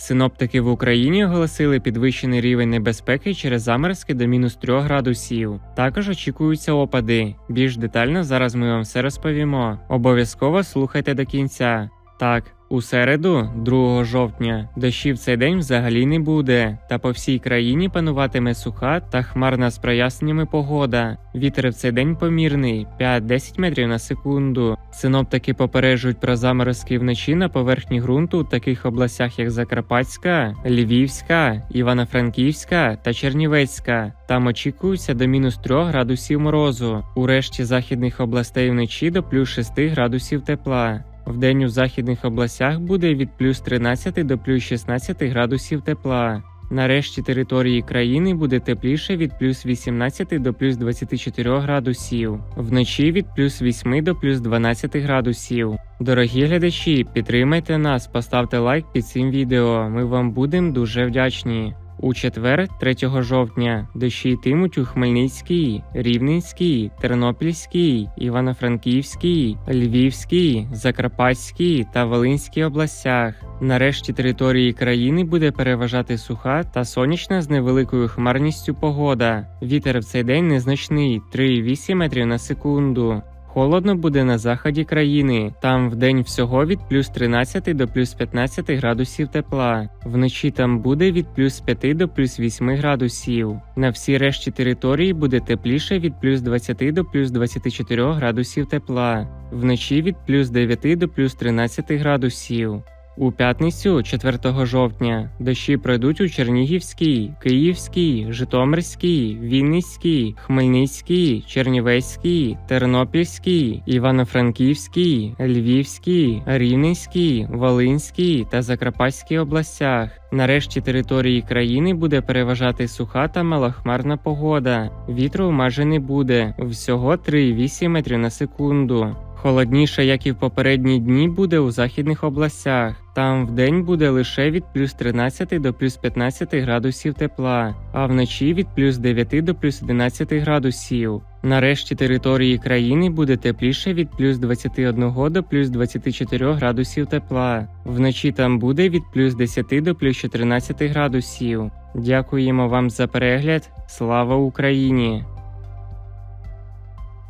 Синоптики в Україні оголосили підвищений рівень небезпеки через заморозки до мінус 3 градусів. Також очікуються опади. Більш детально зараз ми вам все розповімо. Обов'язково слухайте до кінця. Так, у середу, 2 жовтня, дощів цей день взагалі не буде, та по всій країні пануватиме суха та хмарна з проясненнями погода. Вітер в цей день помірний 5-10 метрів на секунду. Синоптики попереджують про заморозки вночі на поверхні ґрунту у таких областях, як Закарпатська, Львівська, Івано-Франківська та Чернівецька. Там очікується до мінус 3 градусів морозу. У решті західних областей вночі до плюс 6 градусів тепла. Вдень у західних областях буде від плюс 13 до плюс 16 градусів тепла. На решті території країни буде тепліше від плюс 18 до плюс 24 градусів, вночі від плюс 8 до плюс 12 градусів. Дорогі глядачі, підтримайте нас, поставте лайк під цим відео. Ми вам будемо дуже вдячні. У четвер, 3 жовтня, дощі йтимуть у Хмельницькій, Рівненській, Тернопільській, Івано-Франківській, Львівській, Закарпатській та Волинській областях. Нарешті території країни буде переважати суха та сонячна з невеликою хмарністю погода. Вітер в цей день незначний 3,8 метрів на секунду. Холодно буде на заході країни. Там вдень всього від плюс 13 до плюс 15 градусів тепла. Вночі там буде від плюс 5 до плюс 8 градусів. На всій решті території буде тепліше від плюс 20 до плюс 24 градусів тепла. Вночі від плюс 9 до плюс 13 градусів. У п'ятницю, 4 жовтня, дощі пройдуть у Чернігівській, Київській, Житомирській, Вінницькій, Хмельницькій, Чернівецькій, Тернопільській, Івано-Франківській, Львівській, Рівненській, Волинській та Закарпатській областях. Нарешті території країни буде переважати суха та малохмарна погода. Вітру майже не буде, всього 3,8 метрів на секунду. Холодніше, як і в попередні дні, буде у західних областях. Там вдень буде лише від плюс 13 до плюс 15 градусів тепла, а вночі від плюс 9 до плюс 11 градусів. Нарешті території країни буде тепліше від плюс 21 до плюс 24 градусів тепла. Вночі там буде від плюс 10 до плюс 14 градусів. Дякуємо вам за перегляд. Слава Україні!